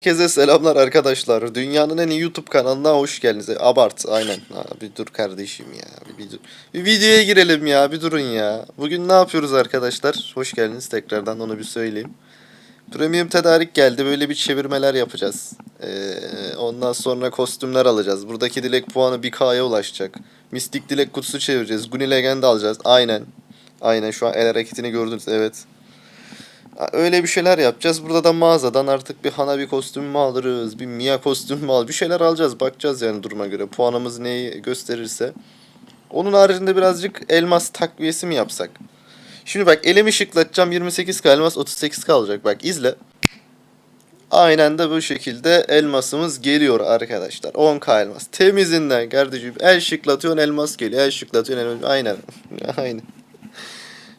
Herkese selamlar arkadaşlar. Dünyanın en iyi YouTube kanalına hoş geldiniz. E, Abart aynen. Ha, bir dur kardeşim ya. Bir, bir, bir videoya girelim ya. Bir durun ya. Bugün ne yapıyoruz arkadaşlar? Hoş geldiniz tekrardan onu bir söyleyeyim. Premium tedarik geldi. Böyle bir çevirmeler yapacağız. Ee, ondan sonra kostümler alacağız. Buradaki dilek puanı 1K'ya ulaşacak. Mistik dilek kutusu çevireceğiz. Guni Legend alacağız. Aynen. Aynen şu an el hareketini gördünüz. Evet. Öyle bir şeyler yapacağız. Burada da mağazadan artık bir Hanabi kostümü mü alırız, bir Mia kostümü mü alırız. Bir şeyler alacağız. Bakacağız yani duruma göre. Puanımız neyi gösterirse. Onun haricinde birazcık elmas takviyesi mi yapsak? Şimdi bak elimi şıklatacağım 28k elmas 38k olacak. Bak izle. Aynen de bu şekilde elmasımız geliyor arkadaşlar. 10k elmas. Temizinden kardeşim. El şıklatıyorsun elmas geliyor. El şıklatıyorsun elmas. Aynen. Aynen.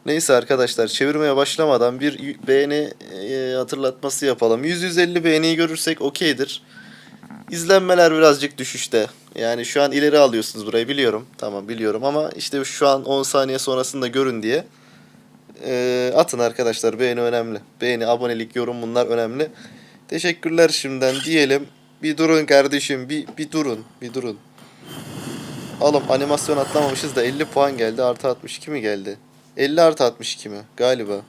Neyse arkadaşlar çevirmeye başlamadan bir beğeni e, hatırlatması yapalım. 100-150 beğeniyi görürsek okeydir. İzlenmeler birazcık düşüşte. Yani şu an ileri alıyorsunuz burayı biliyorum. Tamam biliyorum ama işte şu an 10 saniye sonrasında görün diye. e, atın arkadaşlar beğeni önemli. Beğeni, abonelik, yorum bunlar önemli. Teşekkürler şimdiden diyelim. Bir durun kardeşim bir, bir durun bir durun. Oğlum animasyon atlamamışız da 50 puan geldi artı 62 mi geldi? 50 artı 62 mi? Galiba.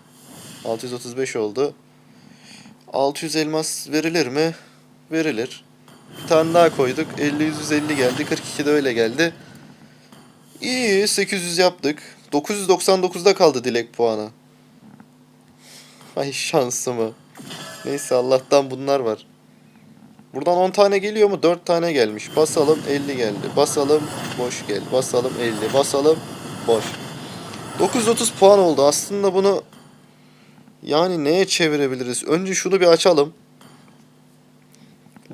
635 oldu. 600 elmas verilir mi? Verilir. Bir tane daha koyduk. 50 150 geldi. 42 de öyle geldi. İyi 800 yaptık. 999'da kaldı dilek puanı. Ay şansımı. Neyse Allah'tan bunlar var. Buradan 10 tane geliyor mu? 4 tane gelmiş. Basalım 50 geldi. Basalım boş geldi. Basalım 50. Basalım boş. 930 puan oldu. Aslında bunu yani neye çevirebiliriz? Önce şunu bir açalım.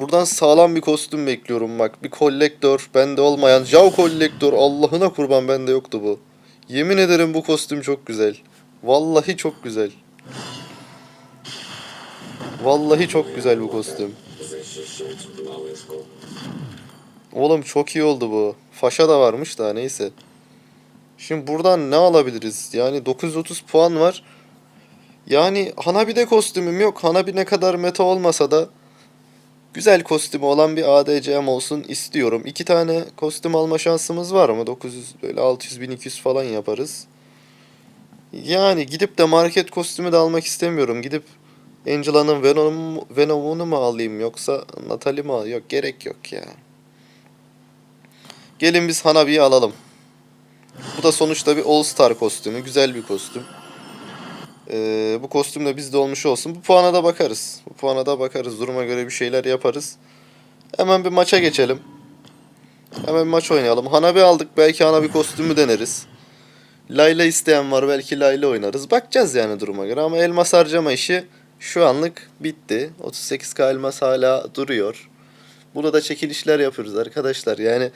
Buradan sağlam bir kostüm bekliyorum bak. Bir kolektör bende olmayan. Jav kolektör Allah'ına kurban bende yoktu bu. Yemin ederim bu kostüm çok güzel. Vallahi çok güzel. Vallahi çok güzel bu kostüm. Oğlum çok iyi oldu bu. Faşa da varmış da neyse. Şimdi buradan ne alabiliriz? Yani 930 puan var. Yani Hanabi'de kostümüm yok. Hanabi ne kadar meta olmasa da güzel kostümü olan bir ADC'm olsun istiyorum. İki tane kostüm alma şansımız var mı? 900 böyle 600 1200 falan yaparız. Yani gidip de market kostümü de almak istemiyorum. Gidip Angela'nın Venom, Venom'unu mu alayım yoksa Natalie mi alayım? Yok gerek yok ya. Gelin biz Hanabi'yi alalım. Bu da sonuçta bir All Star kostümü. Güzel bir kostüm. Ee, bu kostüm de bizde olmuş olsun. Bu puana da bakarız. Bu puana da bakarız. Duruma göre bir şeyler yaparız. Hemen bir maça geçelim. Hemen bir maç oynayalım. Hanabi aldık. Belki Hanabi kostümü deneriz. Layla isteyen var. Belki Layla oynarız. Bakacağız yani duruma göre. Ama elmas harcama işi şu anlık bitti. 38k elmas hala duruyor. Burada çekilişler yapıyoruz arkadaşlar. Yani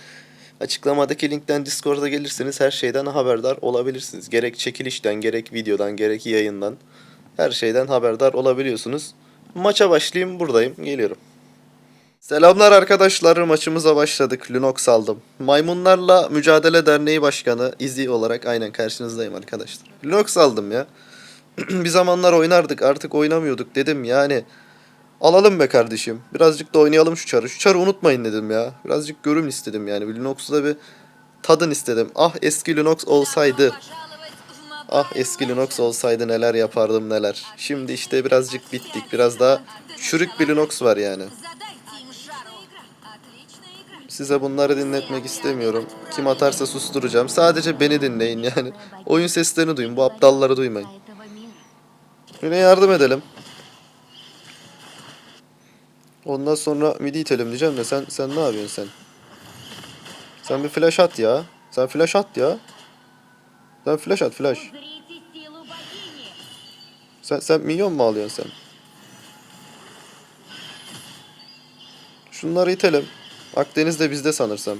Açıklamadaki linkten Discord'a gelirseniz her şeyden haberdar olabilirsiniz. Gerek çekilişten, gerek videodan, gerek yayından her şeyden haberdar olabiliyorsunuz. Maça başlayayım buradayım. Geliyorum. Selamlar arkadaşlar. Maçımıza başladık. Lunox aldım. Maymunlarla Mücadele Derneği Başkanı Izzy olarak aynen karşınızdayım arkadaşlar. Lunox aldım ya. bir zamanlar oynardık artık oynamıyorduk dedim yani. Alalım be kardeşim. Birazcık da oynayalım şu çarı. Şu çarı unutmayın dedim ya. Birazcık görün istedim yani. Bir Linux'u da bir tadın istedim. Ah eski Linux olsaydı. Ah eski Linux olsaydı neler yapardım neler. Şimdi işte birazcık bittik. Biraz daha çürük bir Linux var yani. Size bunları dinletmek istemiyorum. Kim atarsa susturacağım. Sadece beni dinleyin yani. Oyun seslerini duyun. Bu aptalları duymayın. Yine yardım edelim. Ondan sonra midi itelim diyeceğim de sen sen ne yapıyorsun sen? Sen bir flash at ya. Sen flash at ya. Sen flash at flash. Sen sen minyon mu alıyorsun sen? Şunları itelim. Akdeniz de bizde sanırsam.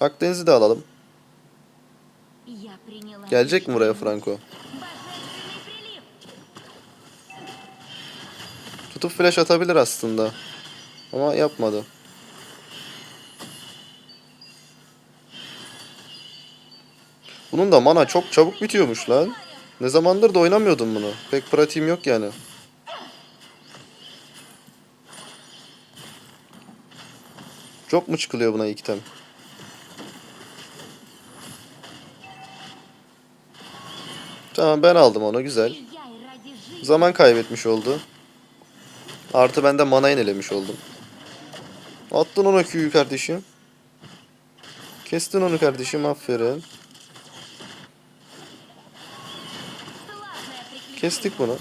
Akdeniz'i de alalım. Gelecek mi buraya Franco? tutup flash atabilir aslında. Ama yapmadı. Bunun da mana çok çabuk bitiyormuş lan. Ne zamandır da oynamıyordum bunu. Pek pratiğim yok yani. Çok mu çıkılıyor buna ilk tem? Tamam ben aldım onu güzel. Zaman kaybetmiş oldu. Artı ben de mana inelemiş oldum. Attın ona Q'yu kardeşim. Kestin onu kardeşim aferin. Kestik bunu.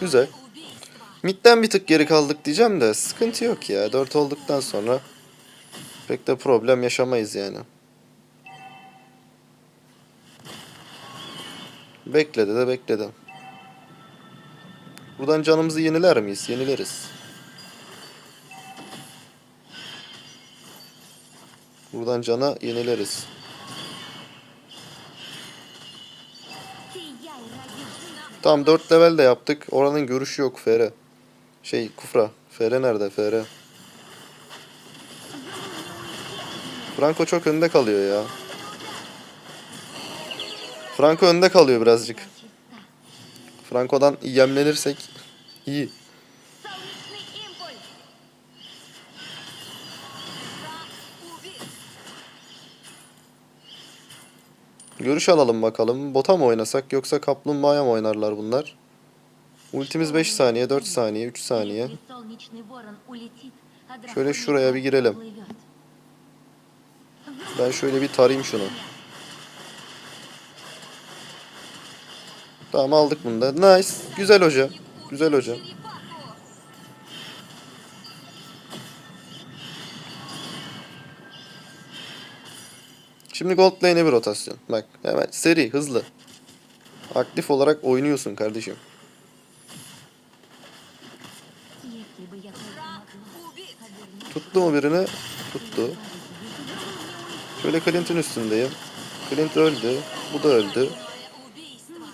Güzel. Mid'den bir tık geri kaldık diyeceğim de sıkıntı yok ya. 4 olduktan sonra pek de problem yaşamayız yani. Bekledi de bekledim. Buradan canımızı yeniler miyiz? Yenileriz. Buradan cana yenileriz. Tamam 4 level de yaptık. Oranın görüşü yok Fere. Şey Kufra. Fere nerede Fere? Franco çok önde kalıyor ya. Franco önde kalıyor birazcık. Franco'dan yemlenirsek iyi. Görüş alalım bakalım. Bota mı oynasak yoksa kaplumbağaya mı oynarlar bunlar? Ultimiz 5 saniye, 4 saniye, 3 saniye. Şöyle şuraya bir girelim. Ben şöyle bir tarayayım şunu. Tamam aldık bunu da. Nice. Güzel hoca. Güzel hoca. Şimdi gold lane'e bir rotasyon. Bak hemen seri, hızlı. Aktif olarak oynuyorsun kardeşim. Tuttu mu birini? Tuttu. Şöyle Clint'in üstündeyim. Clint öldü. Bu da öldü.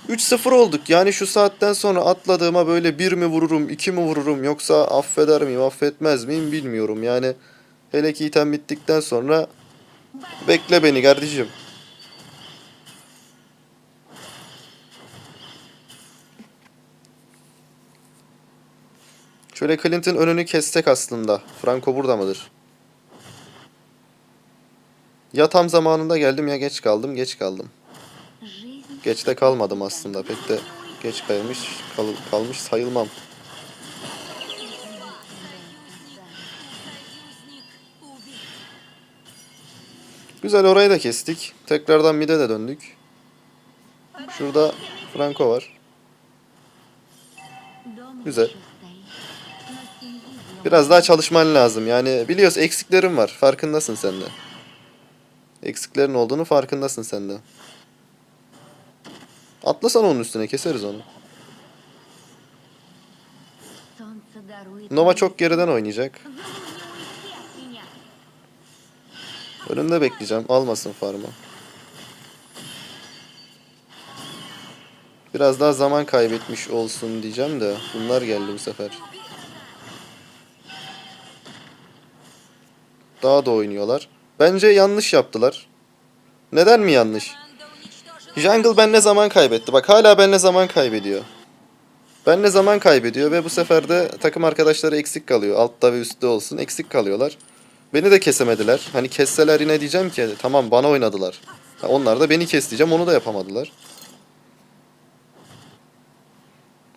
3-0 olduk. Yani şu saatten sonra atladığıma böyle bir mi vururum, iki mi vururum yoksa affeder miyim, affetmez miyim bilmiyorum. Yani hele ki item bittikten sonra bekle beni kardeşim. Şöyle Clint'in önünü kessek aslında. Franco burada mıdır? Ya tam zamanında geldim ya geç kaldım, geç kaldım. Geç de kalmadım aslında. Pek de geç kalmış, kal kalmış sayılmam. Güzel orayı da kestik. Tekrardan mide de döndük. Şurada Franco var. Güzel. Biraz daha çalışman lazım. Yani biliyoruz eksiklerin var. Farkındasın sen de. Eksiklerin olduğunu farkındasın sen de. Atlasana onun üstüne keseriz onu. Nova çok geriden oynayacak. Önünde bekleyeceğim. Almasın farmı. Biraz daha zaman kaybetmiş olsun diyeceğim de bunlar geldi bu sefer. Daha da oynuyorlar. Bence yanlış yaptılar. Neden mi yanlış? Jungle benle zaman kaybetti. Bak hala benle zaman kaybediyor. Benle zaman kaybediyor ve bu sefer de takım arkadaşları eksik kalıyor. Altta ve üstte olsun eksik kalıyorlar. Beni de kesemediler. Hani kesseler yine diyeceğim ki tamam bana oynadılar. Onlar da beni kes diyeceğim onu da yapamadılar.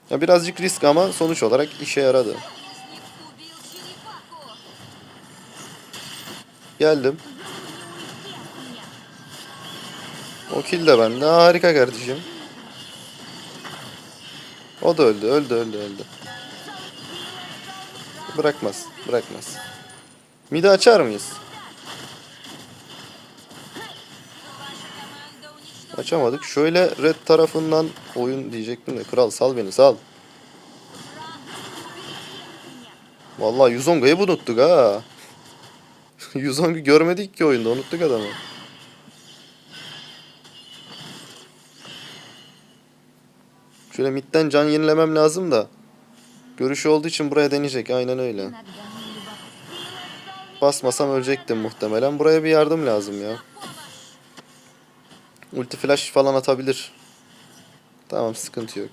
Ya birazcık risk ama sonuç olarak işe yaradı. Geldim. O kill de bende. Harika kardeşim. O da öldü, öldü, öldü, öldü. Bırakmaz, bırakmaz. Midi açar mıyız? Açamadık. Şöyle red tarafından oyun diyecektim de kral sal beni sal. Vallahi Yuzonga'yı unuttuk ha. Yuzong'u görmedik ki oyunda unuttuk adamı. Şöyle midden can yenilemem lazım da. Görüşü olduğu için buraya deneyecek. Aynen öyle. Basmasam ölecektim muhtemelen. Buraya bir yardım lazım ya. Ulti flash falan atabilir. Tamam sıkıntı yok.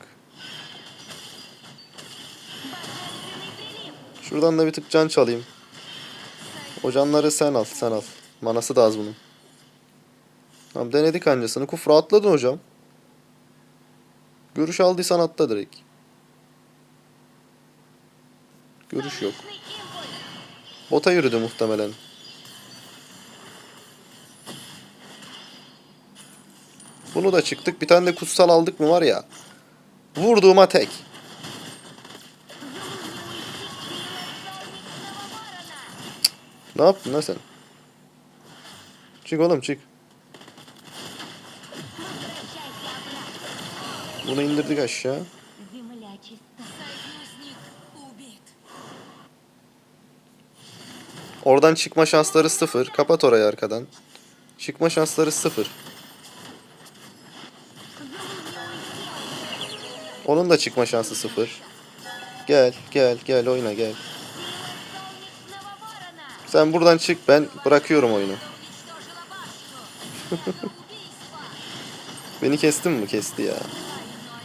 Şuradan da bir tık can çalayım. O canları sen al sen al. Manası da az bunun. Tamam denedik ancasını. Kuf rahatladın hocam. Görüş aldıysan atla direkt. Görüş yok. Bota yürüdü muhtemelen. Bunu da çıktık. Bir tane de kutsal aldık mı var ya. Vurduğuma tek. Ne yaptın lan sen? Çık oğlum çık. Bunu indirdik aşağı. Oradan çıkma şansları sıfır. Kapat orayı arkadan. Çıkma şansları sıfır. Onun da çıkma şansı sıfır. Gel, gel, gel oyna gel. Sen buradan çık ben bırakıyorum oyunu. Beni kestin mi? Kesti ya.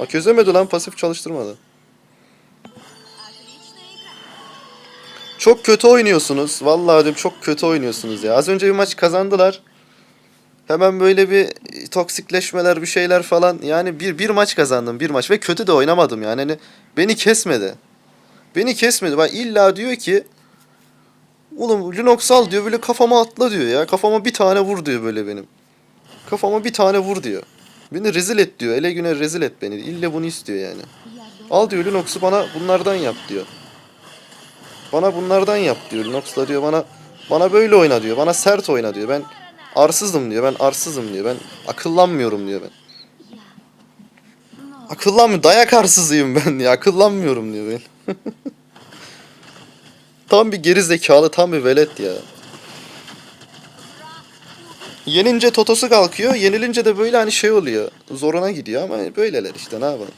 Bak çözemedi lan pasif çalıştırmadı. Çok kötü oynuyorsunuz. Vallahi diyorum çok kötü oynuyorsunuz ya. Az önce bir maç kazandılar. Hemen böyle bir toksikleşmeler bir şeyler falan. Yani bir, bir maç kazandım bir maç ve kötü de oynamadım yani. Hani beni kesmedi. Beni kesmedi. Bak illa diyor ki Oğlum Linux al diyor böyle kafama atla diyor ya. Kafama bir tane vur diyor böyle benim. Kafama bir tane vur diyor. Beni rezil et diyor. Ele güne rezil et beni. İlle bunu istiyor yani. Al diyor Linux'u bana bunlardan yap diyor. Bana bunlardan yap diyor. Linux diyor bana bana böyle oyna diyor. Bana sert oyna diyor. Ben arsızım diyor. Ben arsızım diyor. Ben akıllanmıyorum diyor ben. Akıllanmıyorum. Dayak arsızıyım ben diyor. Akıllanmıyorum diyor ben. tam bir geri zekalı, tam bir velet ya. Yenince totosu kalkıyor. Yenilince de böyle hani şey oluyor. Zoruna gidiyor ama böyleler işte ne yapalım.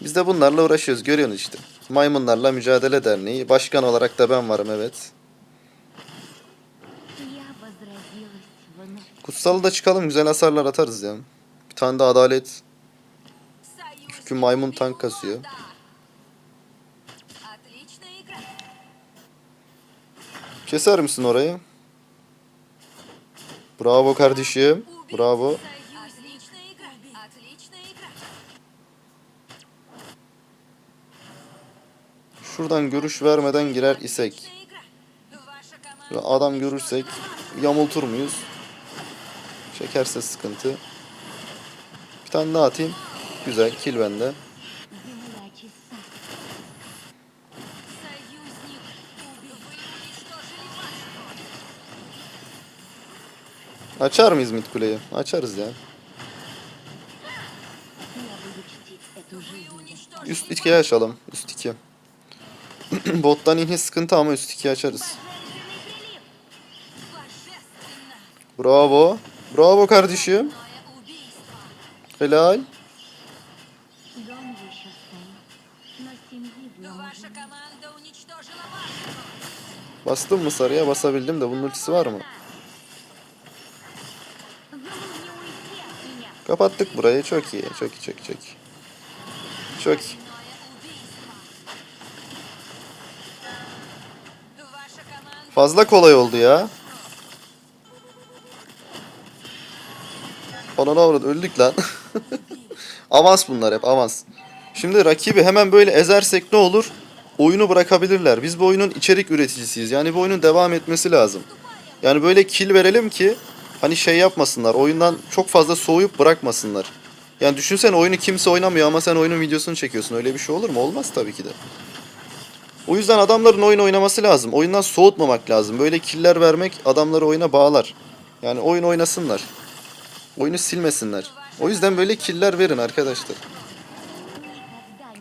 Biz de bunlarla uğraşıyoruz görüyorsunuz işte. Maymunlarla Mücadele Derneği. Başkan olarak da ben varım evet. Kutsal da çıkalım güzel hasarlar atarız ya. Bir tane de adalet. Çünkü maymun tank kasıyor. Keser misin orayı? Bravo kardeşim. Bravo. Şuradan görüş vermeden girer isek. Şurada adam görürsek yamultur muyuz? Çekerse sıkıntı. Bir tane daha atayım. Güzel kill bende. Açar mıyız mid kuleyi? Açarız ya. Üst 2'ye açalım. Üst 2. Bottan inhi sıkıntı ama üst 2'ye açarız. Bravo. Bravo kardeşim. Helal. Bastım mı sarıya? Basabildim de bunun ultisi var mı? Kapattık burayı. Çok iyi. Çok iyi. Çok iyi. Çok iyi. Çok iyi. Fazla kolay oldu ya. Ona ne oldu? Öldük lan. avans bunlar hep avans. Şimdi rakibi hemen böyle ezersek ne olur? Oyunu bırakabilirler. Biz bu oyunun içerik üreticisiyiz. Yani bu oyunun devam etmesi lazım. Yani böyle kill verelim ki hani şey yapmasınlar. Oyundan çok fazla soğuyup bırakmasınlar. Yani düşünsene oyunu kimse oynamıyor ama sen oyunun videosunu çekiyorsun. Öyle bir şey olur mu? Olmaz tabii ki de. O yüzden adamların oyun oynaması lazım. Oyundan soğutmamak lazım. Böyle killer vermek adamları oyuna bağlar. Yani oyun oynasınlar. Oyunu silmesinler. O yüzden böyle killer verin arkadaşlar.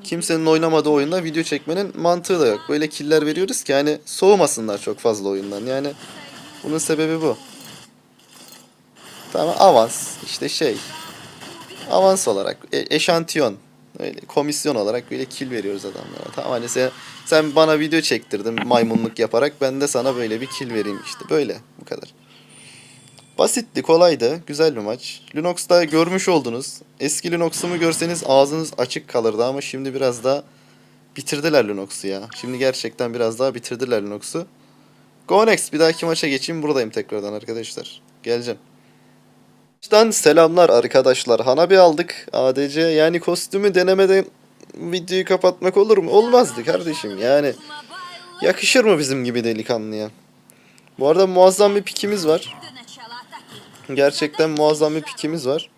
Kimsenin oynamadığı oyunda video çekmenin mantığı da yok. Böyle killer veriyoruz ki yani soğumasınlar çok fazla oyundan. Yani bunun sebebi bu. Tamam avans işte şey. Avans olarak e- eşantiyon. Öyle komisyon olarak böyle kill veriyoruz adamlara. Tamam hani sen, sen bana video çektirdin maymunluk yaparak ben de sana böyle bir kill vereyim işte. Böyle bu kadar. Basitti, kolaydı. Güzel bir maç. Lunox'ta görmüş oldunuz. Eski Lunox'umu görseniz ağzınız açık kalırdı ama şimdi biraz daha bitirdiler Lunox'u ya. Şimdi gerçekten biraz daha bitirdiler Lunox'u. Go next. Bir dahaki maça geçeyim. Buradayım tekrardan arkadaşlar. Geleceğim. Baştan selamlar arkadaşlar. Hanabi aldık. ADC yani kostümü denemeden videoyu kapatmak olur mu? Olmazdı kardeşim yani. Yakışır mı bizim gibi delikanlıya? Bu arada muazzam bir pikimiz var. Gerçekten muazzam bir pikimiz var.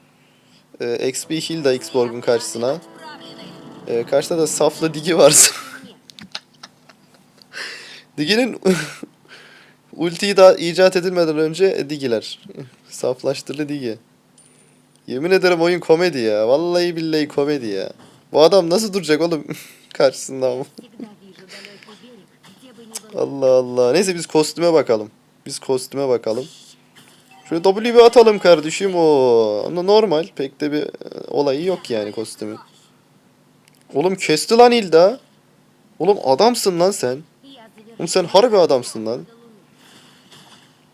Ee, XP Hilda Xborg'un karşısına. Ee, karşıda da saflı Digi varsa. Digi'nin ultiyi daha icat edilmeden önce Digi'ler. Saflaştırdı diye. Yemin ederim oyun komedi ya. Vallahi billahi komedi ya. Bu adam nasıl duracak oğlum karşısında ama. Allah Allah. Neyse biz kostüme bakalım. Biz kostüme bakalım. Şöyle W bir atalım kardeşim. o. Ama normal. Pek de bir e, olayı yok yani kostümün. Oğlum kesti lan Hilda. Oğlum adamsın lan sen. Oğlum sen harbi adamsın lan.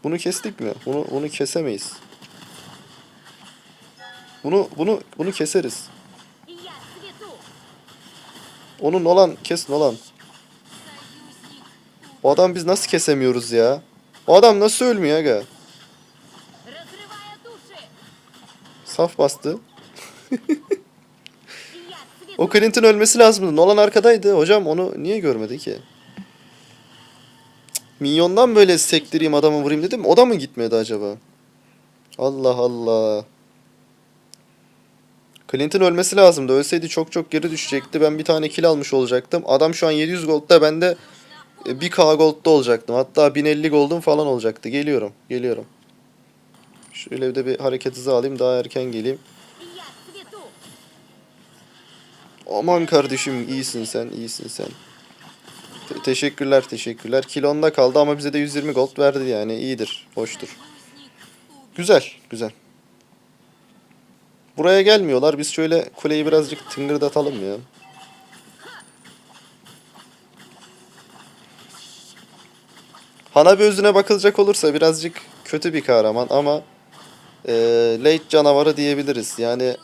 Bunu kestik mi? Bunu bunu kesemeyiz. Bunu bunu bunu keseriz. Onu Nolan kes Nolan. O adam biz nasıl kesemiyoruz ya? O adam nasıl ölmüyor aga? Saf bastı. o Clint'in ölmesi lazımdı. Nolan arkadaydı. Hocam onu niye görmedi ki? Minyondan böyle sektireyim adamı vurayım dedim. O da mı gitmedi acaba? Allah Allah. Clint'in ölmesi lazımdı. Ölseydi çok çok geri düşecekti. Ben bir tane kill almış olacaktım. Adam şu an 700 gold'da ben de e, 1k gold'da olacaktım. Hatta 1050 gold'um falan olacaktı. Geliyorum. Geliyorum. Şöyle bir de bir hareket hızı alayım. Daha erken geleyim. Aman kardeşim iyisin sen. iyisin sen. Teşekkürler teşekkürler. Kilonda kaldı ama bize de 120 gold verdi yani iyidir. Hoştur. Güzel güzel. Buraya gelmiyorlar. Biz şöyle kuleyi birazcık tıngırdatalım ya. Hanabi özüne bakılacak olursa birazcık kötü bir kahraman ama e, late canavarı diyebiliriz. Yani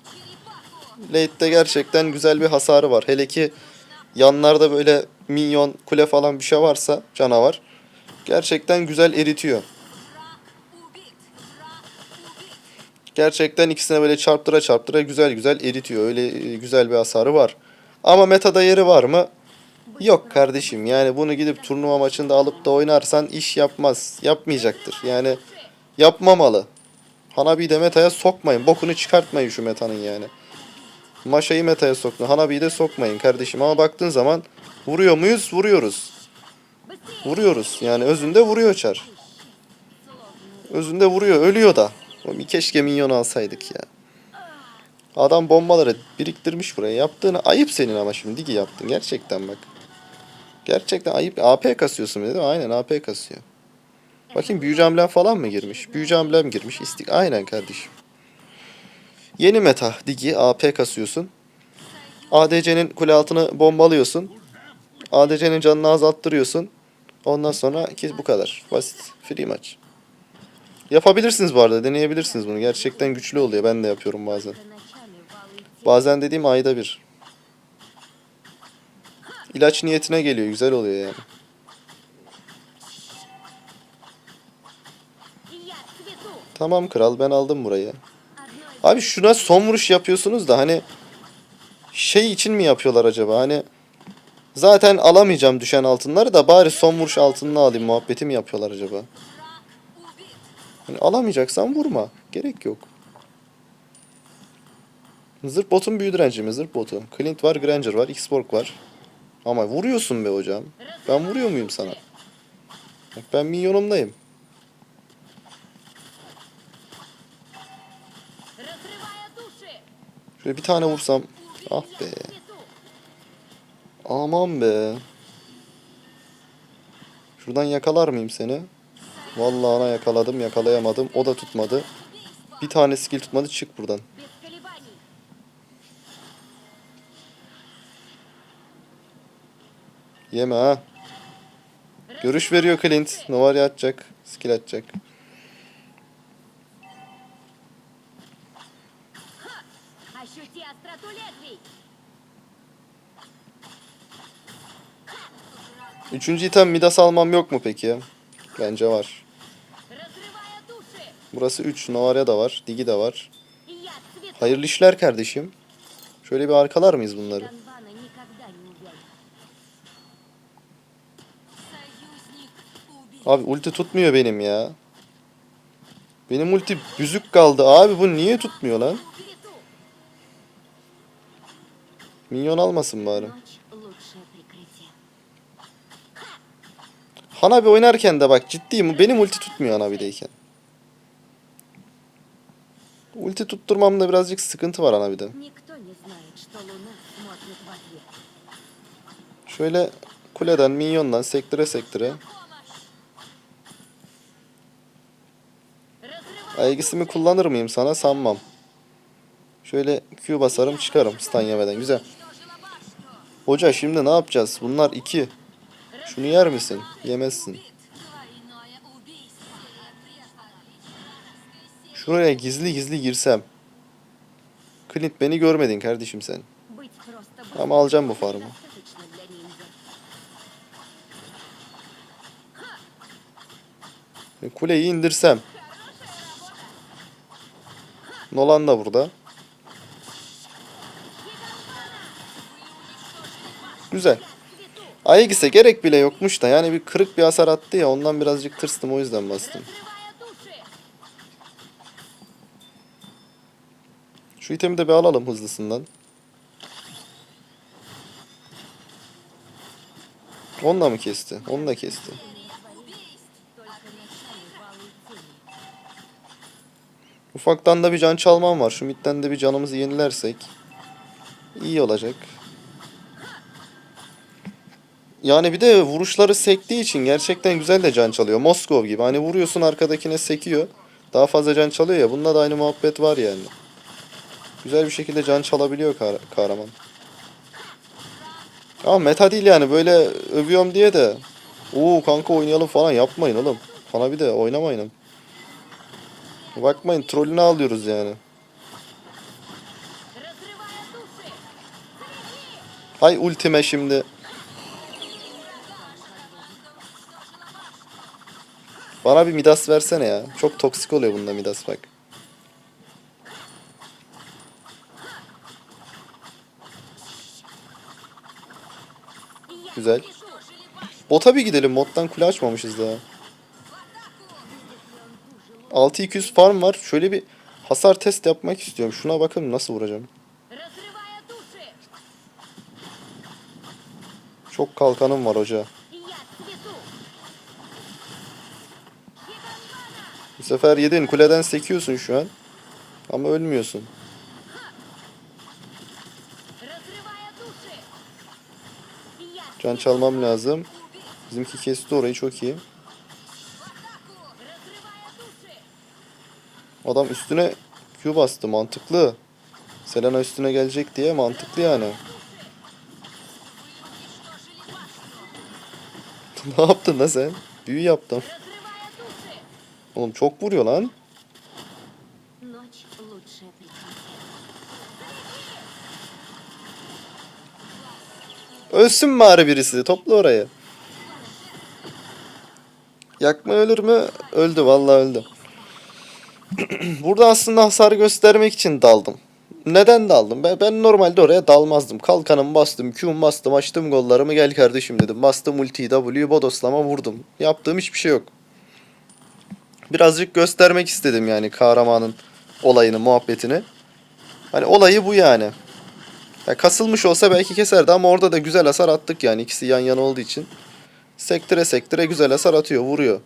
late'de gerçekten güzel bir hasarı var. Hele ki yanlarda böyle minyon, kule falan bir şey varsa canavar gerçekten güzel eritiyor. Gerçekten ikisine böyle çarptıra çarptıra güzel güzel eritiyor. Öyle e, güzel bir hasarı var. Ama metada yeri var mı? Yok kardeşim yani bunu gidip turnuva maçında alıp da oynarsan iş yapmaz. Yapmayacaktır. Yani yapmamalı. Hanabi de metaya sokmayın. Bokunu çıkartmayın şu metanın yani. Maşa'yı meta'ya soktun. Hanabi'yi de sokmayın kardeşim. Ama baktığın zaman vuruyor muyuz? Vuruyoruz. Vuruyoruz. Yani özünde vuruyor Çar. Özünde vuruyor. Ölüyor da. Oğlum keşke minyon alsaydık ya. Adam bombaları biriktirmiş buraya. Yaptığını ayıp senin ama şimdi ki yaptın. Gerçekten bak. Gerçekten ayıp. AP kasıyorsun dedim. Aynen AP kasıyor. Bakayım büyücü falan mı girmiş? Büyücü amblem girmiş. İstik. Aynen kardeşim. Yeni meta digi AP kasıyorsun. ADC'nin kule altını bombalıyorsun. ADC'nin canını azalttırıyorsun. Ondan sonra ki bu kadar. Basit. Free maç. Yapabilirsiniz bu arada. Deneyebilirsiniz bunu. Gerçekten güçlü oluyor. Ben de yapıyorum bazen. Bazen dediğim ayda bir. İlaç niyetine geliyor. Güzel oluyor yani. Tamam kral ben aldım burayı. Abi şuna son vuruş yapıyorsunuz da hani şey için mi yapıyorlar acaba? Hani zaten alamayacağım düşen altınları da bari son vuruş altınını alayım muhabbeti mi yapıyorlar acaba? Hani alamayacaksan vurma. Gerek yok. Zırh botun büyü direnci mi? Zırh botu. Clint var, Granger var, Xborg var. Ama vuruyorsun be hocam. Ben vuruyor muyum sana? Ben minyonumdayım. Şöyle bir tane vursam. Ah be. Aman be. Şuradan yakalar mıyım seni? Vallahi ana yakaladım yakalayamadım. O da tutmadı. Bir tane skill tutmadı çık buradan. Yeme ha. Görüş veriyor Clint. Novari atacak. Skill atacak. Üçüncü item Midas almam yok mu peki? Bence var. Burası 3. Novarya da var. Digi de var. Hayırlı işler kardeşim. Şöyle bir arkalar mıyız bunları? Abi ulti tutmuyor benim ya. Benim ulti büzük kaldı. Abi bu niye tutmuyor lan? Minyon almasın bari. Hanabi oynarken de bak ciddiyim. Benim ulti tutmuyor Hanabi'deyken. Ulti tutturmamda birazcık sıkıntı var ana Hanabi'de. Şöyle kuleden, minyondan sektire sektire. Aegis'imi kullanır mıyım sana? Sanmam. Şöyle Q basarım çıkarım stun yemeden. Güzel. Hoca şimdi ne yapacağız? Bunlar iki. Şunu yer misin? Yemezsin. Şuraya gizli gizli girsem. Clint beni görmedin kardeşim sen. Ama alacağım bu farmı. Kuleyi indirsem. Nolan da burada. Güzel. Aegis'e gerek bile yokmuş da yani bir kırık bir hasar attı ya ondan birazcık tırstım o yüzden bastım. Şu itemi de bir alalım hızlısından. Onunla mı kesti? Onunla kesti. Ufaktan da bir can çalmam var. Şu midden de bir canımızı yenilersek iyi olacak. Yani bir de vuruşları sektiği için gerçekten güzel de can çalıyor. Moskov gibi. Hani vuruyorsun arkadakine sekiyor. Daha fazla can çalıyor ya. Bununla da aynı muhabbet var yani. Güzel bir şekilde can çalabiliyor kahraman. Ama meta değil yani. Böyle övüyorum diye de. Uuu kanka oynayalım falan yapmayın oğlum. Bana bir de oynamayın. Bakmayın trollünü alıyoruz yani. Hay ultime şimdi. Bana bir Midas versene ya. Çok toksik oluyor bunda Midas bak. Güzel. Bota bir gidelim. Moddan kule açmamışız daha. 6200 farm var. Şöyle bir hasar test yapmak istiyorum. Şuna bakın nasıl vuracağım. Çok kalkanım var hoca. sefer yedin. Kuleden sekiyorsun şu an. Ama ölmüyorsun. Can çalmam lazım. Bizimki kesti orayı çok iyi. Adam üstüne Q bastı mantıklı. Selena üstüne gelecek diye mantıklı yani. ne yaptın lan sen? Büyü yaptım. Oğlum çok vuruyor lan. Ölsün bari birisi. Topla orayı. Yakma ölür mü? Öldü vallahi öldü. Burada aslında hasar göstermek için daldım. Neden daldım? Ben, ben normalde oraya dalmazdım. Kalkanımı bastım, Q'mu bastım, açtım gollarımı gel kardeşim dedim. Bastım ultiyi, W'yu bodoslama vurdum. Yaptığım hiçbir şey yok birazcık göstermek istedim yani kahramanın olayını, muhabbetini. Hani olayı bu yani. Ya kasılmış olsa belki keserdi ama orada da güzel hasar attık yani ikisi yan yana olduğu için. Sektire sektire güzel hasar atıyor, vuruyor.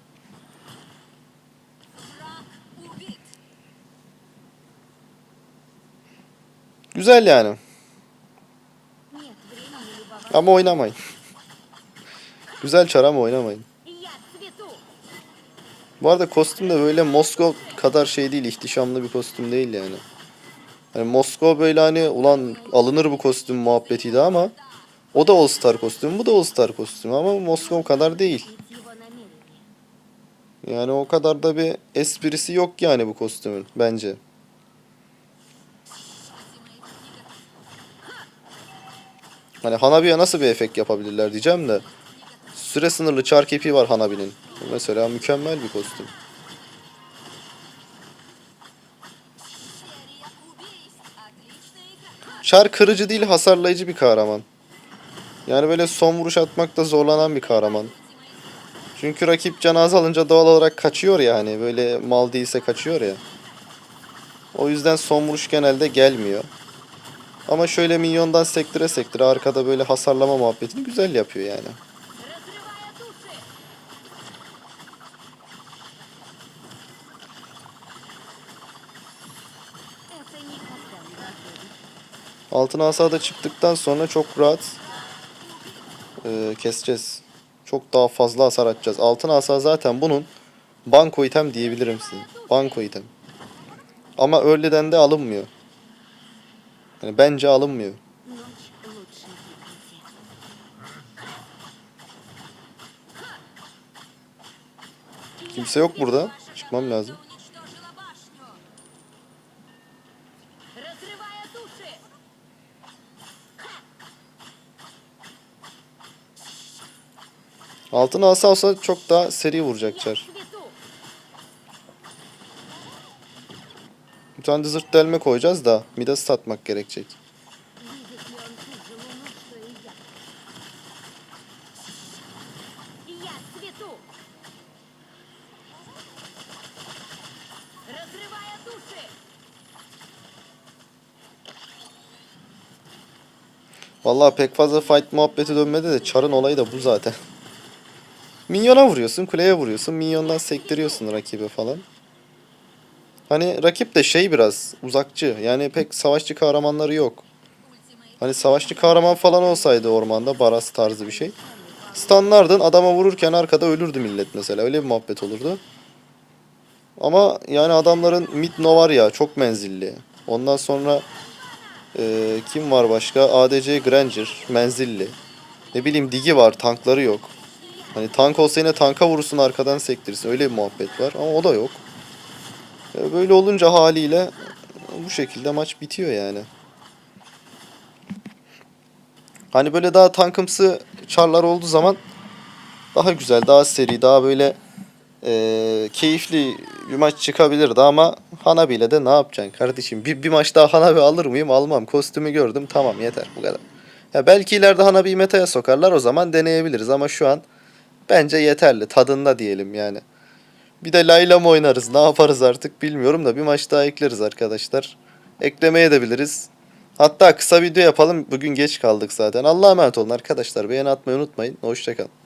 Güzel yani. Ama oynamayın. güzel çar ama oynamayın. Bu arada kostüm de böyle Moskova kadar şey değil, ihtişamlı bir kostüm değil yani. yani Moskova böyle hani ulan alınır bu kostüm muhabbetiydi ama o da All Star kostümü, bu da All Star kostümü ama Moskova kadar değil. Yani o kadar da bir esprisi yok yani bu kostümün bence. Hani Hanabi'ye nasıl bir efekt yapabilirler diyeceğim de. Süre sınırlı çark kepi var Hanabi'nin. Mesela mükemmel bir kostüm. Çar kırıcı değil hasarlayıcı bir kahraman. Yani böyle son vuruş atmakta zorlanan bir kahraman. Çünkü rakip cenaze alınca doğal olarak kaçıyor ya hani böyle mal değilse kaçıyor ya. O yüzden son vuruş genelde gelmiyor. Ama şöyle minyondan sektire sektire arkada böyle hasarlama muhabbetini güzel yapıyor yani. Altın hasada çıktıktan sonra çok rahat e, keseceğiz. Çok daha fazla hasar atacağız. Altın asa zaten bunun banko item diyebilirim size. Banko item. Ama early'den de alınmıyor. Yani bence alınmıyor. Kimse yok burada. Çıkmam lazım. Altın alsa olsa çok daha seri vuracak Çar. Bir tane de zırt delme koyacağız da Midas satmak gerekecek. Vallahi pek fazla fight muhabbeti dönmedi de Char'ın olayı da bu zaten. Minyona vuruyorsun, kuleye vuruyorsun, minyondan sektiriyorsun rakibe falan. Hani rakip de şey biraz uzakçı. Yani pek savaşçı kahramanları yok. Hani savaşçı kahraman falan olsaydı ormanda Baras tarzı bir şey. Standardın adama vururken arkada ölürdü millet mesela. Öyle bir muhabbet olurdu. Ama yani adamların mid no var ya çok menzilli. Ondan sonra ee, kim var başka? ADC Granger, menzilli. Ne bileyim digi var, tankları yok. Hani tank olsa yine tanka vurursun arkadan sektirsin. Öyle bir muhabbet var ama o da yok. Böyle olunca haliyle bu şekilde maç bitiyor yani. Hani böyle daha tankımsı çarlar olduğu zaman daha güzel, daha seri, daha böyle eee, keyifli bir maç çıkabilirdi ama Hanabi ile de ne yapacaksın kardeşim? Bir, bir maç daha Hanabi alır mıyım? Almam. Kostümü gördüm. Tamam yeter bu kadar. Ya belki ileride Hanabi'yi metaya sokarlar o zaman deneyebiliriz ama şu an bence yeterli. Tadında diyelim yani. Bir de Layla mı oynarız? Ne yaparız artık bilmiyorum da bir maç daha ekleriz arkadaşlar. Eklemeye de biliriz. Hatta kısa video yapalım. Bugün geç kaldık zaten. Allah'a emanet olun arkadaşlar. Beğeni atmayı unutmayın. Hoşçakalın.